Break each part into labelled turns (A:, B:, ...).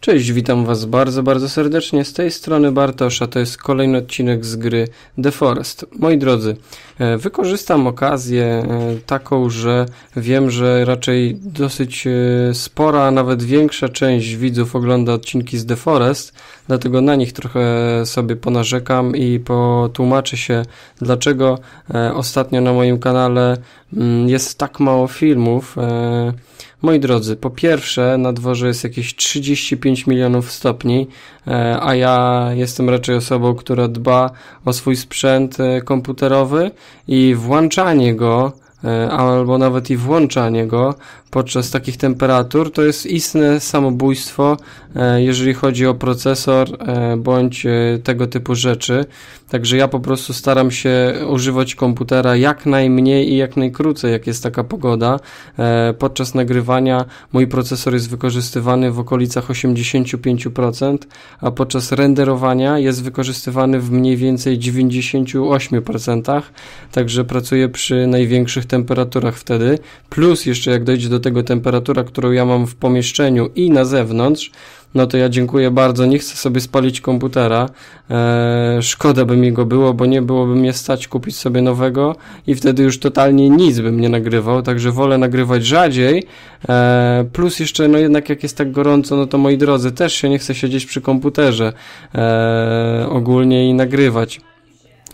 A: Cześć, witam Was bardzo, bardzo serdecznie. Z tej strony Bartosz, a to jest kolejny odcinek z gry The Forest. Moi drodzy, e, wykorzystam okazję e, taką, że wiem, że raczej dosyć e, spora, a nawet większa część widzów ogląda odcinki z The Forest, dlatego na nich trochę sobie ponarzekam i potłumaczę się, dlaczego ostatnio na moim kanale mm, jest tak mało filmów. Moi drodzy, po pierwsze, na dworze jest jakieś 35 milionów stopni, e, a ja jestem raczej osobą, która dba o swój sprzęt e, komputerowy i włączanie go e, albo nawet i włączanie go podczas takich temperatur to jest istne samobójstwo, jeżeli chodzi o procesor bądź tego typu rzeczy. Także ja po prostu staram się używać komputera jak najmniej i jak najkrócej, jak jest taka pogoda. E, podczas nagrywania mój procesor jest wykorzystywany w okolicach 85%, a podczas renderowania jest wykorzystywany w mniej więcej 98%. Także pracuję przy największych temperaturach wtedy. Plus jeszcze jak dojdzie do tego temperatura, którą ja mam w pomieszczeniu i na zewnątrz, no to ja dziękuję bardzo, nie chcę sobie spalić komputera. E, szkoda by mi go było, bo nie byłoby mnie stać kupić sobie nowego i wtedy już totalnie nic bym nie nagrywał, także wolę nagrywać rzadziej. E, plus jeszcze, no jednak jak jest tak gorąco, no to moi drodzy, też się nie chcę siedzieć przy komputerze e, ogólnie i nagrywać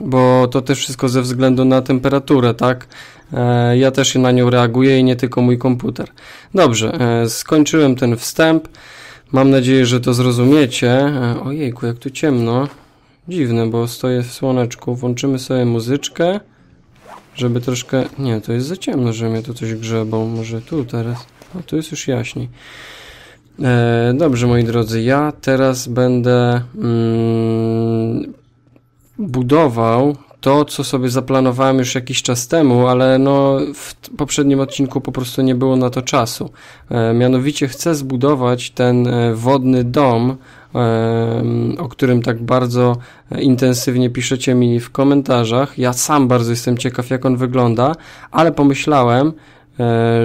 A: bo to też wszystko ze względu na temperaturę, tak? E, ja też na nią reaguję i nie tylko mój komputer. Dobrze, e, skończyłem ten wstęp. Mam nadzieję, że to zrozumiecie. E, ojejku, jak tu ciemno. Dziwne, bo stoję w słoneczku. Włączymy sobie muzyczkę, żeby troszkę... Nie, to jest za ciemno, że mnie tu coś grzebą. Może tu teraz. O, tu jest już jaśniej. E, dobrze, moi drodzy, ja teraz będę mm, budował to, co sobie zaplanowałem już jakiś czas temu, ale no w poprzednim odcinku po prostu nie było na to czasu. E, mianowicie chcę zbudować ten e, wodny dom, e, o którym tak bardzo intensywnie piszecie mi w komentarzach. Ja sam bardzo jestem ciekaw, jak on wygląda, ale pomyślałem, E,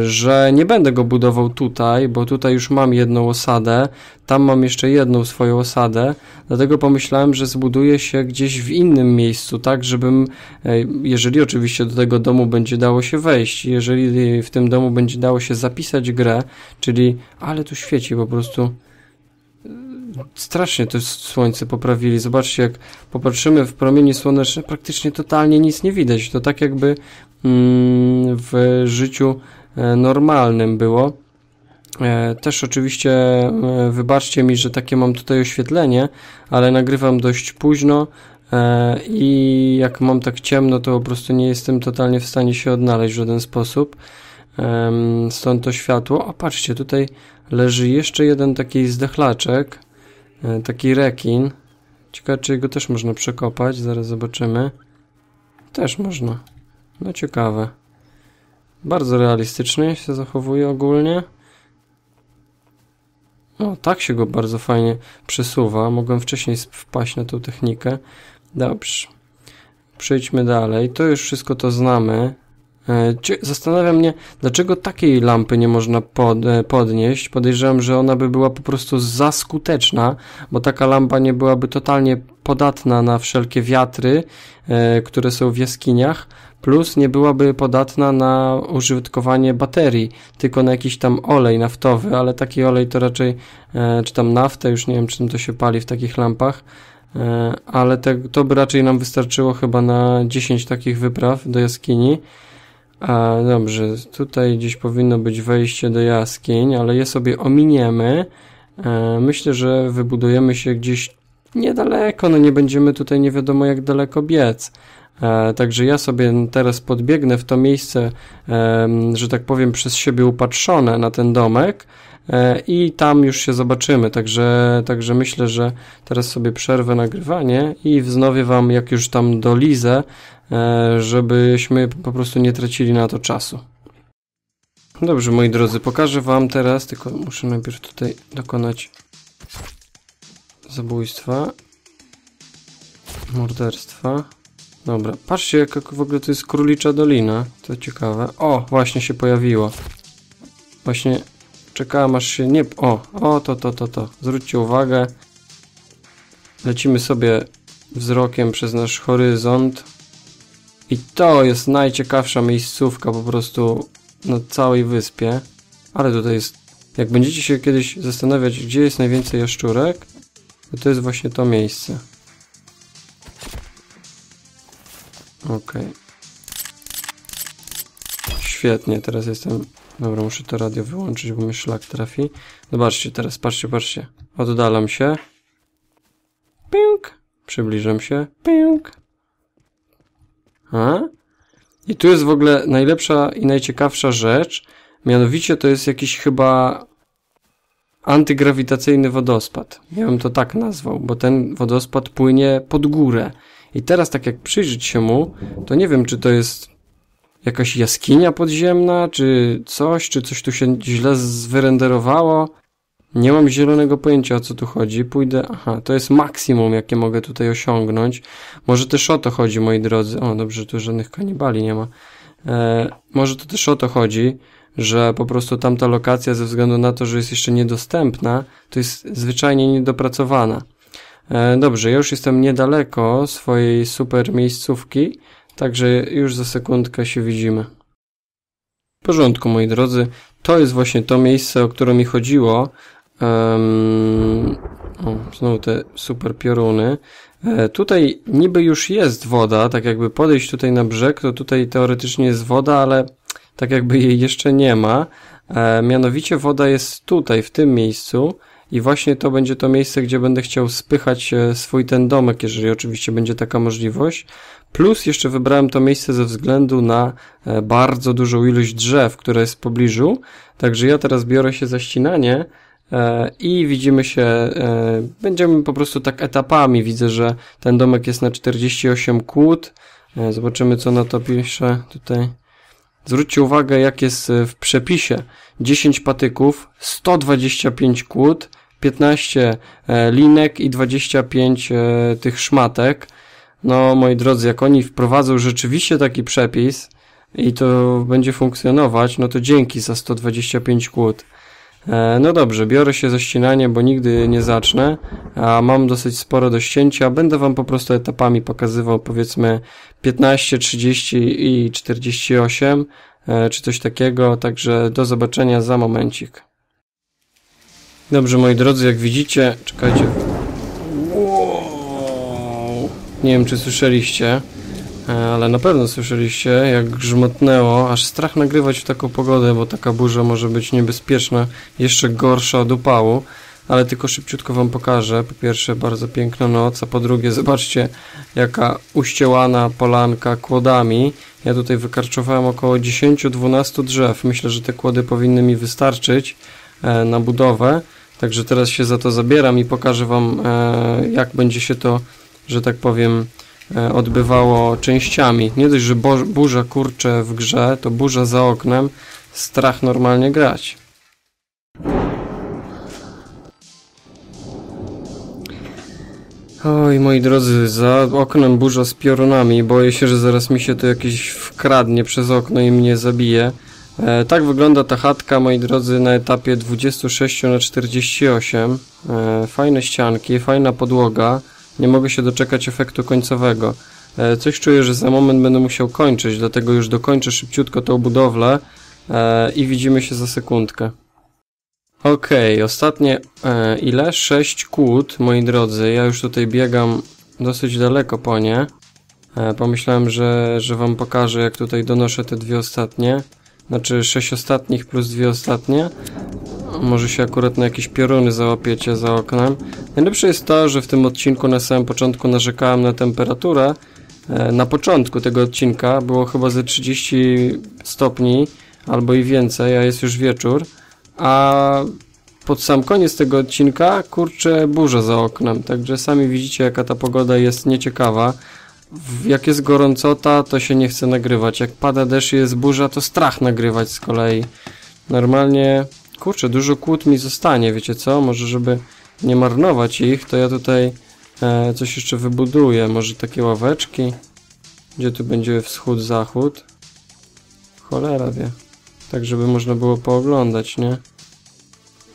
A: że nie będę go budował tutaj, bo tutaj już mam jedną osadę, tam mam jeszcze jedną swoją osadę, dlatego pomyślałem, że zbuduję się gdzieś w innym miejscu, tak, żebym, e, jeżeli oczywiście do tego domu będzie dało się wejść, jeżeli w tym domu będzie dało się zapisać grę, czyli, ale tu świeci po prostu, strasznie to słońce poprawili. Zobaczcie, jak popatrzymy w promienie słoneczne, praktycznie totalnie nic nie widać. To tak jakby w życiu e, normalnym było. E, też oczywiście e, wybaczcie mi, że takie mam tutaj oświetlenie, ale nagrywam dość późno i jak mam tak ciemno, to po prostu nie jestem totalnie w stanie się odnaleźć w żaden sposób. Stąd to światło. O, patrzcie, tutaj leży jeszcze jeden taki zdechlaczek. Taki rekin. Ciekawe, czy go też można przekopać. Zaraz zobaczymy. Też można. No ciekawe. Bardzo realistycznie się zachowuje ogólnie. O, tak się go bardzo fajnie przesuwa. Mogłem wcześniej wpaść na tą technikę. Dobrze. Przejdźmy dalej. To już wszystko to znamy. E, Zastanawia mnie, dlaczego takiej lampy nie można pod, e, podnieść. Podejrzewam, że ona by była po prostu za skuteczna, bo taka lampa nie byłaby totalnie podatna na wszelkie wiatry, e, które są w jaskiniach, plus nie byłaby podatna na użytkowanie baterii, tylko na jakiś tam olej naftowy, ale taki olej to raczej, czy tam naftę, już nie wiem czym to się pali w takich lampach, ale te, to by raczej nam wystarczyło chyba na 10 takich wypraw do jaskini. A dobrze, tutaj gdzieś powinno być wejście do jaskiń, ale je sobie ominiemy. E, myślę, że wybudujemy się gdzieś niedaleko, no nie będziemy tutaj nie wiadomo jak daleko biec. E, także ja sobie teraz podbiegnę w to miejsce, że tak powiem, przez siebie upatrzone na ten domek e, i tam już się zobaczymy. Także, także myślę, że teraz sobie przerwę nagrywanie i wznowię Wam, jak już tam dolizę, E, żebyśmy po prostu nie tracili na to czasu. Dobrze, moi drodzy, pokażę wam teraz, tylko muszę najpierw tutaj dokonać zabójstwa, morderstwa. Dobra, patrzcie jaka w ogóle to jest królicza dolina, to ciekawe. O, właśnie się pojawiło. Właśnie Czekałem aż się nie... O, o, to, to, to, to. Zwróćcie uwagę. Lecimy sobie wzrokiem przez nasz horyzont. I to jest najciekawsza miejscówka po prostu na całej wyspie. Ale tutaj jest... Jak będziecie się kiedyś zastanawiać, gdzie jest najwięcej jaszczurek, to to jest właśnie to miejsce. Okej. Świetnie, teraz jestem... Dobra, muszę to radio wyłączyć, bo mnie szlak trafi. Zobaczcie teraz, patrzcie, patrzcie. Oddalam się. Pink. Przybliżam się. Pink. A? I tu jest w ogóle najlepsza i najciekawsza rzecz. Mianowicie to jest jakiś chyba antygrawitacyjny wodospad. Ja bym to tak nazwał, bo ten wodospad płynie pod górę. I teraz tak jak przyjrzeć się mu, to nie wiem, czy to jest jakaś jaskinia podziemna, czy coś, czy coś tu się źle zwyrenderowało. Nie mam zielonego pojęcia o co tu chodzi. Pójdę. Aha, to jest maksimum, jakie mogę tutaj osiągnąć. Może też o to chodzi, moi drodzy. O, dobrze, tu żadnych kanibali nie ma. E, może to też o to chodzi, że po prostu tamta lokacja, ze względu na to, że jest jeszcze niedostępna, to jest zwyczajnie niedopracowana. E, dobrze, ja już jestem niedaleko swojej super miejscówki, także już za sekundkę się widzimy. W porządku, moi drodzy. To jest właśnie to miejsce, o które mi chodziło. Um, o, znowu te super pioruny. E, tutaj niby już jest woda, tak jakby podejść tutaj na brzeg, to tutaj teoretycznie jest woda, ale tak jakby jej jeszcze nie ma. E, mianowicie woda jest tutaj, w tym miejscu i właśnie to będzie to miejsce, gdzie będę chciał spychać e, swój ten domek, jeżeli oczywiście będzie taka możliwość. Plus jeszcze wybrałem to miejsce ze względu na e, bardzo dużą ilość drzew, które jest w pobliżu. Także ja teraz biorę się za ścinanie e, i widzimy się, będziemy po prostu tak etapami. Widzę, że ten domek jest na 48 kłód. Zobaczymy, co na to pisze tutaj. Zwróćcie uwagę, jak jest w przepisie. 10 patyków, 125 kłód, 15 linek i 25 tych szmatek. No, moi drodzy, jak oni wprowadzą rzeczywiście taki przepis i to będzie funkcjonować, no to dzięki za 125 kłód. E, no dobrze, biorę się za ścinanie, bo nigdy nie zacznę, a mam dosyć sporo do ścięcia. Będę Wam po prostu etapami pokazywał powiedzmy 15, 30 i 48, e, czy coś takiego, także do zobaczenia za momencik. Dobrze, moi drodzy, jak widzicie, czekajcie, nie wiem, czy słyszeliście, e, ale na pewno słyszeliście, jak grzmotnęło. Aż strach nagrywać w taką pogodę, bo taka burza może być niebezpieczna, jeszcze gorsza od upału. Ale tylko szybciutko Wam pokażę. Po pierwsze, bardzo piękna noc, a po drugie, zobaczcie, jaka uściełana polanka kłodami. Ja tutaj wykarczowałem około 10-12 drzew. Myślę, że te kłody powinny mi wystarczyć e, na budowę. Także teraz się za to zabieram i pokażę Wam, e, jak będzie się to że tak powiem, e, odbywało częściami. Nie dość, że burza kurcze w grze, to burza za oknem, strach normalnie grać. Oj, moi drodzy, za oknem burza z piorunami. Boję się, że zaraz mi się to jakieś wkradnie przez okno i mnie zabije. E, tak wygląda ta chatka, moi drodzy, na etapie 26 na 48. E, fajne ścianki, fajna podłoga. Nie mogę się doczekać efektu końcowego. E, coś czuję, że za moment będę musiał kończyć, dlatego już dokończę szybciutko tą budowlę i widzimy się za sekundkę. Okay, ostatnie ile? 6 kłód, moi drodzy. Ja już tutaj biegam dosyć daleko po nie. Pomyślałem, że, że wam pokażę, jak tutaj donoszę te dwie ostatnie. Znaczy 6 ostatnich plus dwie ostatnie. Może się akurat na jakieś pioruny załapiecie za oknem. Najlepsze jest to, że w tym odcinku na samym początku narzekałem na temperaturę. E, na początku tego odcinka było chyba ze 30 stopni albo i więcej, a jest już wieczór. A pod sam koniec tego odcinka kurczę burza za oknem. Także sami widzicie jaka ta pogoda jest nieciekawa. Jak jest gorącota, to się nie chce nagrywać. Jak pada deszcz i jest burza, to strach nagrywać z kolei. Normalnie Kurczę, dużo kłód mi zostanie, wiecie co? Może żeby nie marnować ich, to ja tutaj e, coś jeszcze wybuduję. Może takie ławeczki. Gdzie tu będzie wschód, zachód? Cholera wie. Tak, żeby można było pooglądać, nie?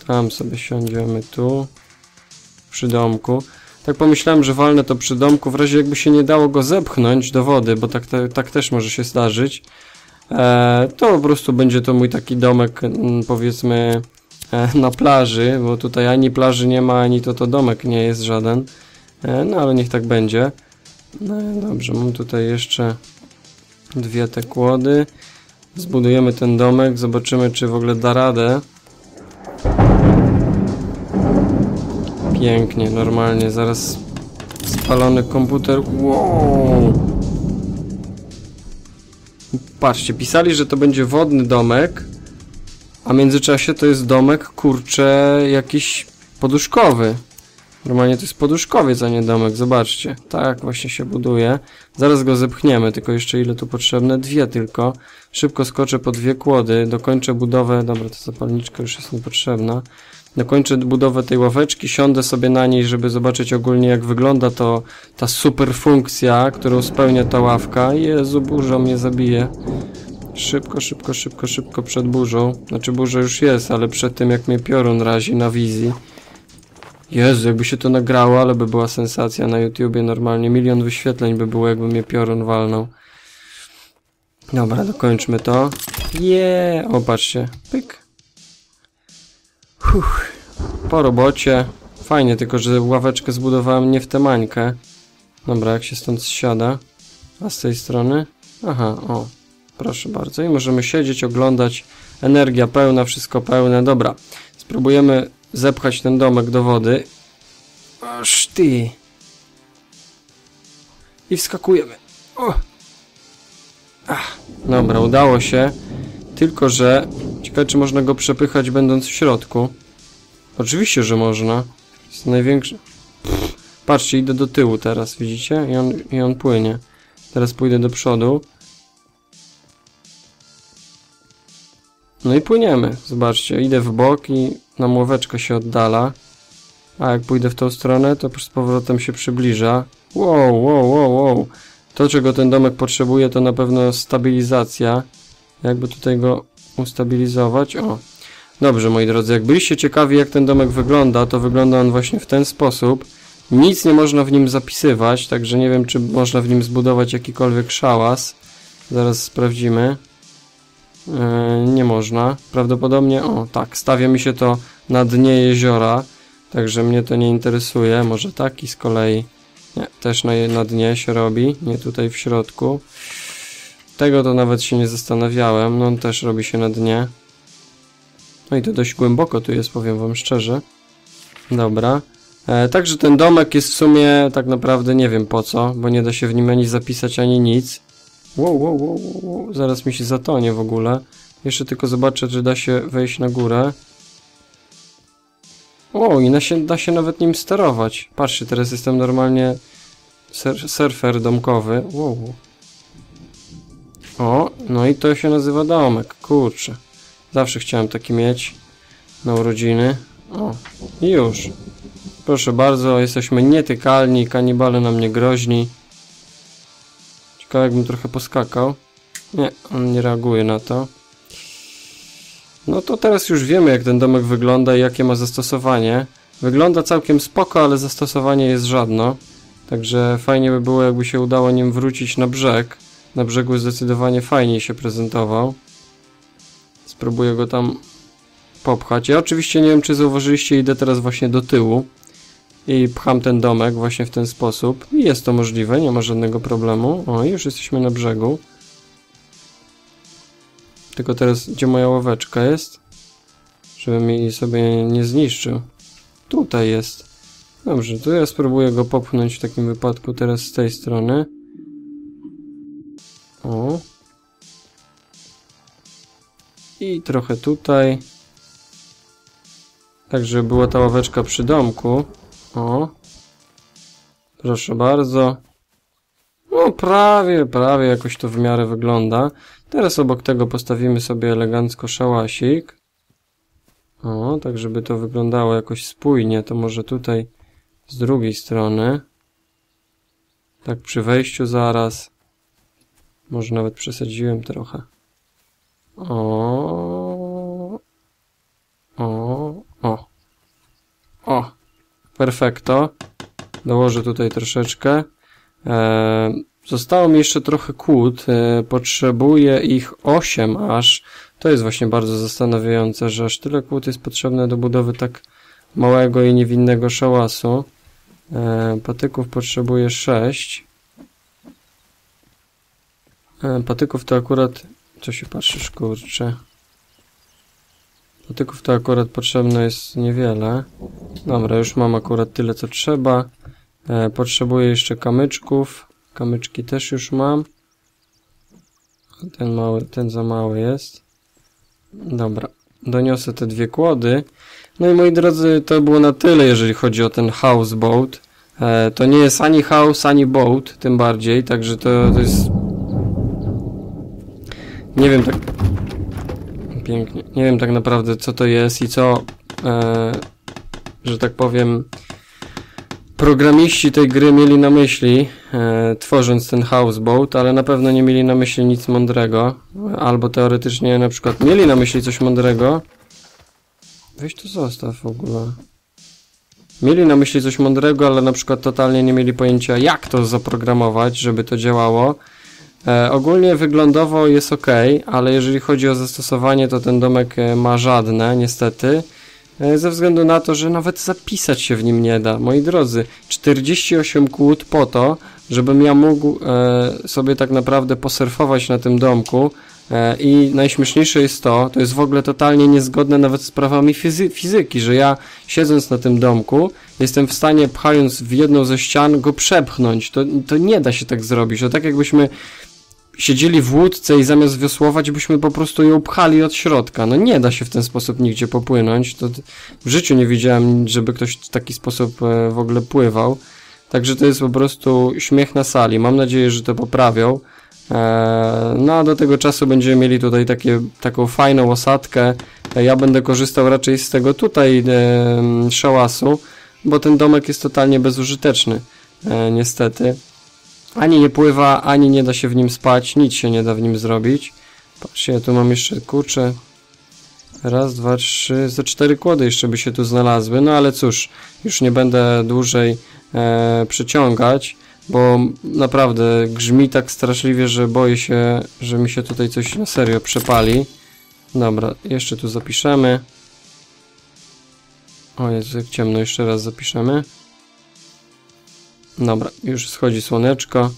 A: Tam sobie siądziemy tu. Przy domku. Tak pomyślałem, że walnę to przy domku, w razie jakby się nie dało go zepchnąć do wody, bo tak, te, tak też może się zdarzyć. E, to po prostu będzie to mój taki domek, mm, powiedzmy, e, na plaży, bo tutaj ani plaży nie ma, ani to to domek nie jest żaden. E, no ale niech tak będzie. No dobrze, mam tutaj jeszcze dwie te kłody. Zbudujemy ten domek, zobaczymy czy w ogóle da radę. Pięknie, normalnie, zaraz spalony komputer. Wow! Patrzcie, pisali, że to będzie wodny domek, a w międzyczasie to jest domek, kurczę, jakiś poduszkowy. Normalnie to jest poduszkowiec, a nie domek, zobaczcie. Tak właśnie się buduje. Zaraz go zepchniemy, tylko jeszcze ile tu potrzebne? Dwie tylko. Szybko skoczę po dwie kłody, dokończę budowę, dobra, ta zapalniczka już jest niepotrzebna. Dokończę budowę tej ławeczki, siądę sobie na niej, żeby zobaczyć ogólnie jak wygląda to ta super funkcja, którą spełnia ta ławka. Jezu, burza mnie zabije. Szybko, szybko, szybko, szybko przed burzą. Znaczy burza już jest, ale przed tym jak mnie piorun razi na wizji. Jezu, jakby się to nagrało, ale by była sensacja na YouTubie normalnie. Milion wyświetleń by było, jakby mnie piorun walnął. Dobra, dokończmy to. Jeee, o patrzcie. Pyk. Po robocie. Fajnie, tylko że ławeczkę zbudowałem nie w tę mańkę. Dobra, jak się stąd zsiada. A z tej strony? Aha, o. Proszę bardzo. I możemy siedzieć, oglądać. Energia pełna, wszystko pełne. Dobra. Spróbujemy zepchać ten domek do wody. Aż ty. I wskakujemy. O. Ach, dobra, udało się. Tylko, że ciekawe, czy można go przepychać będąc w środku. Oczywiście, że można. Jest największy. Patrzcie, idę do tyłu teraz, widzicie? I on, I on płynie. Teraz pójdę do przodu. No i płyniemy. Zobaczcie, idę w bok i nam ławeczka się oddala. A jak pójdę w tą stronę, to z powrotem się przybliża. Wow, wow, wow, wow. To, czego ten domek potrzebuje, to na pewno stabilizacja. Jakby tutaj go ustabilizować. O. Dobrze, moi drodzy, jak byliście ciekawi, jak ten domek wygląda, to wygląda on właśnie w ten sposób. Nic nie można w nim zapisywać, także nie wiem, czy można w nim zbudować jakikolwiek szałas. Zaraz sprawdzimy. Yy, nie można. Prawdopodobnie, o tak, stawia mi się to na dnie jeziora, także mnie to nie interesuje. Może taki z kolei. Nie, też na, na dnie się robi, nie tutaj w środku. Tego to nawet się nie zastanawiałem, no on też robi się na dnie. No i to dość głęboko tu jest, powiem wam szczerze. Dobra. E, także ten domek jest w sumie tak naprawdę nie wiem po co, bo nie da się w nim ani zapisać, ani nic. Wow, wow, wow, wow, zaraz mi się zatonie w ogóle. Jeszcze tylko zobaczę, czy da się wejść na górę. O, i da się, da się nawet nim sterować. Patrzcie, teraz jestem normalnie sur surfer domkowy. Wow. O, no i to się nazywa domek. Kurczę. Zawsze chciałem taki mieć na urodziny. O, i już. Proszę bardzo, jesteśmy nietykalni, kanibale nam nie groźni. Ciekawe jakbym trochę poskakał. Nie, on nie reaguje na to. No to teraz już wiemy jak ten domek wygląda i jakie ma zastosowanie. Wygląda całkiem spoko, ale zastosowanie jest żadno. Także fajnie by było jakby się udało nim wrócić na brzeg. Na brzegu zdecydowanie fajniej się prezentował. Spróbuję go tam popchać. Ja oczywiście nie wiem czy zauważyliście, idę teraz właśnie do tyłu i pcham ten domek właśnie w ten sposób. I jest to możliwe, nie ma żadnego problemu. O, już jesteśmy na brzegu. Tylko teraz, gdzie moja ławeczka jest? Żebym jej sobie nie zniszczył. Tutaj jest. Dobrze, to ja spróbuję go popchnąć w takim wypadku teraz z tej strony. O. I trochę tutaj. Tak, żeby była ta ławeczka przy domku. O. Proszę bardzo. No prawie, prawie jakoś to w miarę wygląda. Teraz obok tego postawimy sobie elegancko szałasik. O, tak żeby to wyglądało jakoś spójnie, to może tutaj z drugiej strony. Tak przy wejściu zaraz. Może nawet przesadziłem trochę. O, o, o. perfekto. Dołożę tutaj troszeczkę. E, zostało mi jeszcze trochę kłód. E, potrzebuję ich 8 aż. To jest właśnie bardzo zastanawiające, że aż tyle kłód jest potrzebne do budowy tak małego i niewinnego szałasu. E, patyków potrzebuję 6. E, patyków to akurat... Co się patrzysz, kurczę? Patyków to akurat potrzebne jest niewiele. Dobra, już mam akurat tyle, co trzeba. E, potrzebuję jeszcze kamyczków. Kamyczki też już mam. Ten mały, ten za mały jest. Dobra, doniosę te dwie kłody. No i moi drodzy, to było na tyle, jeżeli chodzi o ten houseboat. E, to nie jest ani house, ani boat, tym bardziej, także to, to jest... Nie wiem tak... Pięknie. Nie wiem tak naprawdę, co to jest i co, e, że tak powiem, programiści tej gry mieli na myśli, e, tworząc ten houseboat, ale na pewno nie mieli na myśli nic mądrego, albo teoretycznie na przykład mieli na myśli coś mądrego. Weź to zostaw w ogóle. Mieli na myśli coś mądrego, ale na przykład totalnie nie mieli pojęcia, jak to zaprogramować, żeby to działało. E, ogólnie wyglądowo jest ok, ale jeżeli chodzi o zastosowanie, to ten domek e, ma żadne, niestety. E, ze względu na to, że nawet zapisać się w nim nie da. Moi drodzy, 48 kłód po to, żebym ja mógł e, sobie tak naprawdę posurfować na tym domku. I najśmieszniejsze jest to, to jest w ogóle totalnie niezgodne nawet z prawami fizy fizyki, że ja siedząc na tym domku, jestem w stanie pchając w jedną ze ścian go przepchnąć. To, to nie da się tak zrobić. To tak jakbyśmy siedzieli w łódce i zamiast wiosłować, byśmy po prostu ją pchali od środka. No nie da się w ten sposób nigdzie popłynąć. To w życiu nie widziałem, żeby ktoś w taki sposób e, w ogóle pływał. Także to jest po prostu śmiech na sali. Mam nadzieję, że to poprawią. E, no a do tego czasu będziemy mieli tutaj takie, taką fajną osadkę. E, ja będę korzystał raczej z tego tutaj szałasu, bo ten domek jest totalnie bezużyteczny. Niestety. Ani nie pływa, ani nie da się w nim spać, nic się nie da w nim zrobić. Patrzcie, ja tu mam jeszcze, kurczę, raz, dwa, trzy, ze cztery kłody jeszcze by się tu znalazły, no ale cóż, już nie będę dłużej e, przyciągać, bo naprawdę grzmi tak straszliwie, że boję się, że mi się tutaj coś na serio przepali. Dobra, jeszcze tu zapiszemy. O Jezu, jak ciemno, jeszcze raz zapiszemy. Dobra, już schodzi słoneczko.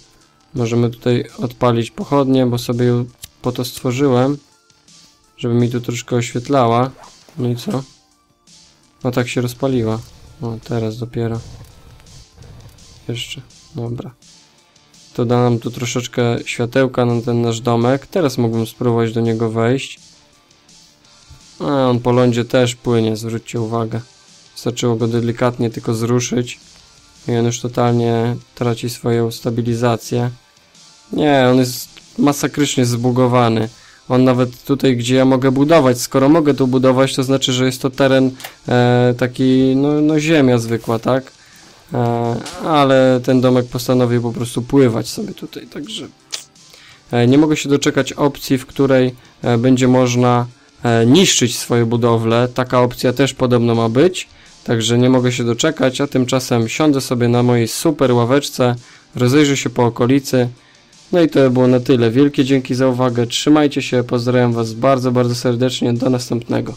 A: Możemy tutaj odpalić pochodnie, bo sobie ją po to stworzyłem. Żeby mi tu troszkę oświetlała. No i co? No tak się rozpaliła. O, teraz dopiero. Jeszcze. Dobra. To da nam tu troszeczkę światełka na ten nasz domek. Teraz mógłbym spróbować do niego wejść. A on po lądzie też płynie, zwróćcie uwagę. Wystarczyło go delikatnie tylko zruszyć. I on już totalnie traci swoją stabilizację. Nie, on jest masakrycznie zbugowany. On nawet tutaj, gdzie ja mogę budować, skoro mogę tu budować, to znaczy, że jest to teren e, taki, no, no ziemia zwykła, tak? E, ale ten domek postanowił po prostu pływać sobie tutaj, także e, nie mogę się doczekać opcji, w której e, będzie można e, niszczyć swoje budowle. Taka opcja też podobno ma być. Także nie mogę się doczekać, a tymczasem siądę sobie na mojej super ławeczce, rozejrzę się po okolicy. No i to było na tyle. Wielkie dzięki za uwagę. Trzymajcie się, pozdrawiam Was bardzo, bardzo serdecznie. Do następnego.